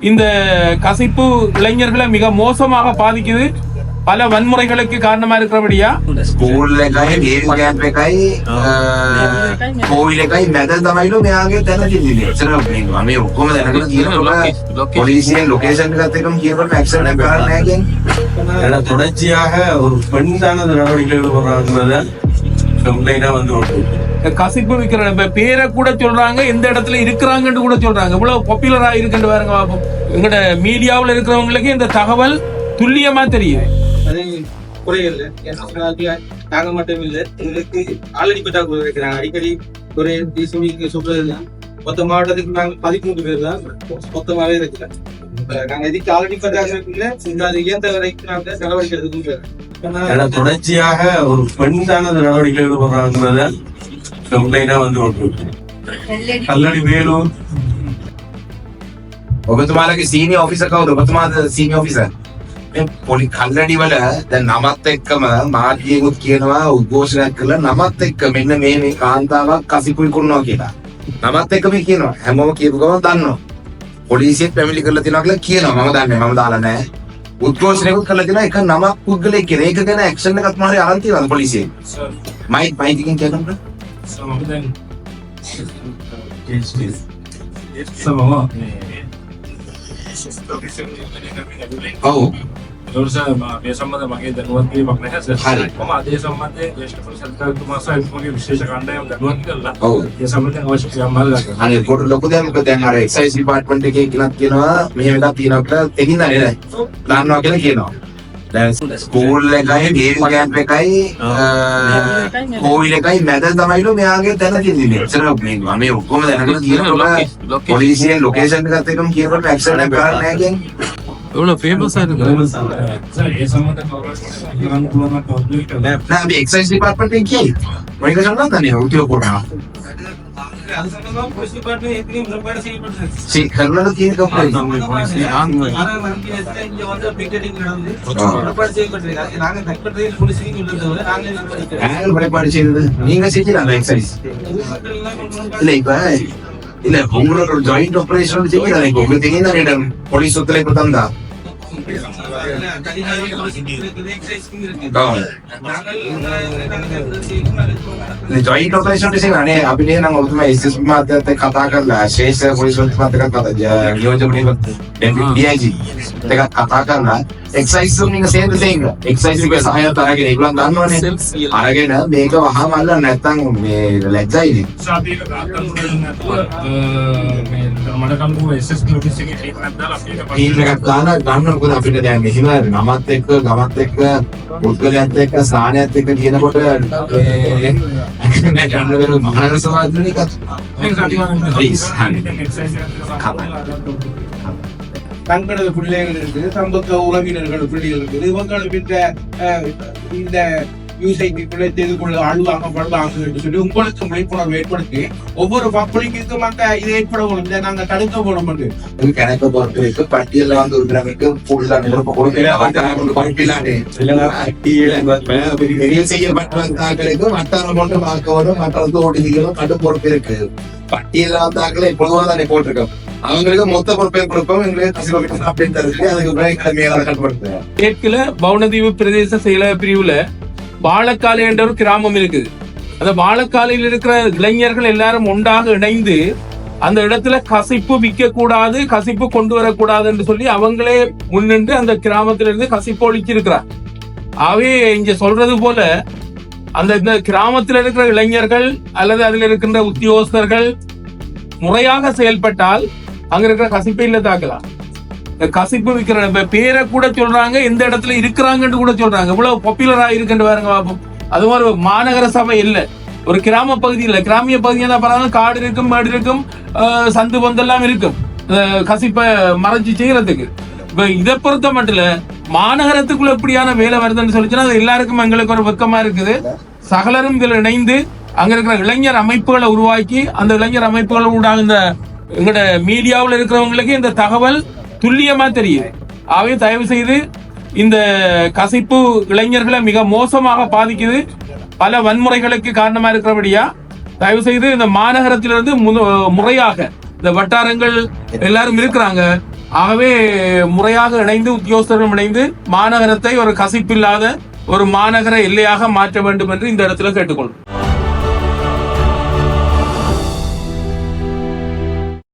இந்த கசிப்பு இளைஞர்களை மிக மோசமாக பாதிக்குது. பல வன்முறைகளுக்கு காரணமா இருக்கிறபடியா தொடர்ச்சியாக ஒரு பெண்தான நடவடிக்கைகள் கம்ப்ளைண்டா வந்து கசிப்பு விற்கிற இப்ப பேரை கூட சொல்றாங்க எந்த இடத்துல இருக்கிறாங்கன்னு கூட சொல்றாங்க. இவ்வளவு பாப்புலரா இருக்குன்னு பாருங்க பாப்போம். எங்கட மீடியாவுல இருக்கிறவங்களுக்கு இந்த தகவல் துல்லியமா தெரியுது அது குறையில்லை ஏன்னா நாங்க மட்டும் இல்லை எங்களுக்கு ஆல்ரெடி பற்றாக்குறை இருக்கிறாங்க. அடிக்கடி ஒரு டிசிபிக்கு சொல்றது மொத்த மாவட்டத்துக்கு நாங்க பதிமூன்று பேர் தான் மொத்தமாவே இருக்கிறோம். இப்ப நாங்க எதுக்கு ஆல்ரெடி பற்றாக்குறை இல்லை இந்த அது இயந்த வரைக்கும் நாங்க நடவடிக்கை எடுத்துக்கும் ஏன்னா தொடர்ச்சியாக ஒரு பெண் சார்ந்த நடவடிக்கைகள் ஈடுபடுறாங்கிறத கம்ப்ளைண்டா வந்து கொண்டு கல்லடி வேலூர் ඔබතුමාලගේ සීනියර් ඔෆිසර් කවුද? ඔබතුමාද සීනියර් ඔෆිසර්? මේ පොලි කල්ලඩි වල දැන් නමත් එක්කම මාධ්‍යයකුත් කියනවා උද්ඝෝෂණයක් කරලා නමත් එක්ක මෙන්න මේ මේ කාන්තාවක් කසිපුයි කරනවා කියලා. නමත් එක්ක මේ කියනවා හැමෝම කියපු ගමන් දන්නවා. පොලිසියෙන් පැමිණිලි කරලා තියෙනවා කියලා කියනවා මම දන්නේ මම දාලා නැහැ. උද්ඝෝෂණයකුත් කරලා තියෙනවා එක නමක් පුද්ගලයෙක් කියන ඒක ගැන ඇක්ෂන් එකක් මාරි අරන් තියෙනවා පොලිසියෙන්. මයික් මයික් එකෙන් කියනවා. ඔව්. දවස මේ සම්බන්ධ මගේ දැනුවත් වීමක් නැහැ සර්. හරි. මම අධේ සම්බන්ධයෙන් ජ්‍යෙෂ්ඨ පරිසරතුමා සහ මගේ විශේෂ කණ්ඩායම දැනුවත් කරලා ඔව්. ඒ සම්බන්ධයෙන් අවශ්‍ය ක්‍රියාමාර්ග ගන්නවා. අනේ පොඩ ලොකු දෙයක් මොකද දැන් අර එක්සයිස් ඩිපාර්ට්මන්ට් එකේ කෙනෙක් කියනවා මෙහෙම එකක් තියෙනවා කියලා තෙකින් දන්නේ නැහැ. දන්නවා කියලා කියනවා. දැන් ස්කූල් එකයි ගේම් කැම්ප් එකයි කෝවිල් එකයි මැද තමයිලු මෙයාගේ තැන තිබුණේ. එච්චර මේ මේ ඔක්කොම දැනගෙන කියනකොට පොලිසියෙන් ලොකේෂන් එකත් එක්කම කියනකොට ඇක්ෂන් එකක් නැහැ කියන්නේ. எவ்வளவு ஃபேமஸா இருக்கு நான் எக்ஸைஸ் டிபார்ட்மெண்ட் கே வணிக சங்கம் தானே உத்தியோக போடுறான் நீங்க செஞ்சீங்களா எக்ஸசைஸ் இல்ல இப்ப இல்ல உங்களோட ஜாயிண்ட் ஆபரேஷன் செய்யல இப்ப உங்களுக்கு தெரியும் தானே போலீஸ் ஒத்துழைப்பு தந்தா ජොයින්ට් ඔපරේෂන් විසින් අනේ අපිට නම් ඔබතුමා එස්එස් මහත්තයත් එක්ක කතා කරලා ශ්‍රේෂ්ඨ පොලිස් මහත්තයත් එක්ක කතා නියෝජක ඩීජී එක්ක කතා කරලා එක්සයිස් වලින් සේම් දෙයක් එක්සයිස් එකේ සහායත අරගෙන ඒගොල්ලන් දන්නවනේ. අරගෙන මේක වහම අල්ලන්න නැත්තම් මේ ලැජ්ජයිනේ සාදීක දාන්න මේ මඩ කම්බු එස්එස් ලොජිස්ටික් එකේ ට්‍රීට්මන්ට් දාලා අපේ ගන්න ගන්න මොකද අපිට දැන් මෙහිම නමත් එක්ක ගමත් එක්ක පුද්ගලයන්ත් එක්ක ස්ථානයත් එක්ක කියනකොට මේ නෑ ගන්න වෙන මහනගර සමාජයේ එකත් Please, honey. தங்களது பிள்ளைகள் இருக்குது தம்பக்க உறவினர்கள் பிள்ளைகள் இருக்குது இவங்களுக்கு அஹ், இந்த யூசைக்கு பிழைத்து இதுக்குள்ள அழுவாங்க படுவாங்க என்று சொல்லி உங்களுக்கு விழிப்புணர்வு ஏற்படுத்தி ஒவ்வொரு பப்ளிக்கும் அந்த இது ஏற்படணும் இதை நாங்க தடுக்க போனோம் என்று. இது கணக்கு பொறுத்து இருக்கு பட்டியல்ல வந்து இருக்கிறவங்களுக்கு ஃபுல்லா நிரப்ப கொடுக்கணும் பட்டியலானே. வெளியே செய்யப்பட்டவர்களுக்கு வட்டாரம் கொண்டு பார்க்கணும் மற்றவங்க ஓட்டிக்கணும் கடும் பொறுப்பு இருக்கு. பட்டியல் வந்தாக்களை பொதுவாக தானே போட்டிருக்கோம். அவங்களுக்கு மொத்த பொறுப்பை கொடுப்போம் எங்களுக்கு அப்படின்னு அதுக்கு பிறகு கடமையாக கட்டுப்படுத்துவோம் மேற்குல பவுனதீவு பிரதேச செயலக பிரிவுல வாழக்காலை என்ற ஒரு கிராமம் இருக்குது. அந்த வாழக்காலையில் இருக்கிற இளைஞர்கள் எல்லாரும் ஒன்றாக இணைந்து அந்த இடத்துல கசிப்பு விற்க கூடாது கசிப்பு கொண்டு வரக்கூடாது என்று சொல்லி அவங்களே முன்னின்று அந்த கிராமத்திலிருந்து கசிப்பு ஒழிச்சிருக்கிறார். ஆகவே இங்க சொல்றது போல அந்த இந்த கிராமத்தில் இருக்கிற இளைஞர்கள் அல்லது அதில் இருக்கின்ற உத்தியோகஸ்தர்கள் முறையாக செயல்பட்டால் அங்க இருக்கிற கசிப்பை இல்லை தாக்கலாம் கசிப்பு விற்கிற பேரை கூட சொல்றாங்க எந்த இடத்துல இருக்கிறாங்கன்னு கூட சொல்றாங்க. இவ்வளவு பாப்புலரா இருக்குன்னு பாருங்க பாப்போம். அது மாதிரி ஒரு மாநகர சபை இல்லை. ஒரு கிராம பகுதி இல்லை. கிராமிய பகுதியாக தான் காடு இருக்கும் மாடு இருக்கும் சந்து பந்தெல்லாம் இருக்கும். கசிப்பை மறைஞ்சி செய்யறதுக்கு. இப்போ இதை பொறுத்த மட்டும் மாநகரத்துக்குள்ள எப்படியான வேலை வருதுன்னு சொல்லிச்சுன்னா அது எல்லாருக்கும் எங்களுக்கு ஒரு வெக்கமா இருக்குது. சகலரும் இதில் இணைந்து அங்க இருக்கிற இளைஞர் அமைப்புகளை உருவாக்கி அந்த இளைஞர் அமைப்புகளை ஊடாக இந்த எங்களோட மீடியாவில் இருக்கிறவங்களுக்கு இந்த தகவல் துல்லியமா தெரியுது. ஆகவே தயவு செய்து இந்த கசிப்பு இளைஞர்களை மிக மோசமாக பாதிக்குது. பல வன்முறைகளுக்கு காரணமா இருக்கிறபடியா தயவு செய்து இந்த மாநகரத்திலிருந்து முத- முறையாக இந்த வட்டாரங்கள் எல்லாரும் இருக்கிறாங்க. ஆகவே முறையாக இணைந்து உத்தியோகஸ்தர்கள் இணைந்து மாநகரத்தை ஒரு கசிப்பில்லாத ஒரு மாநகர எல்லையாக மாற்ற வேண்டும் என்று இந்த இடத்துல கேட்டுக்கொள்கிறோம்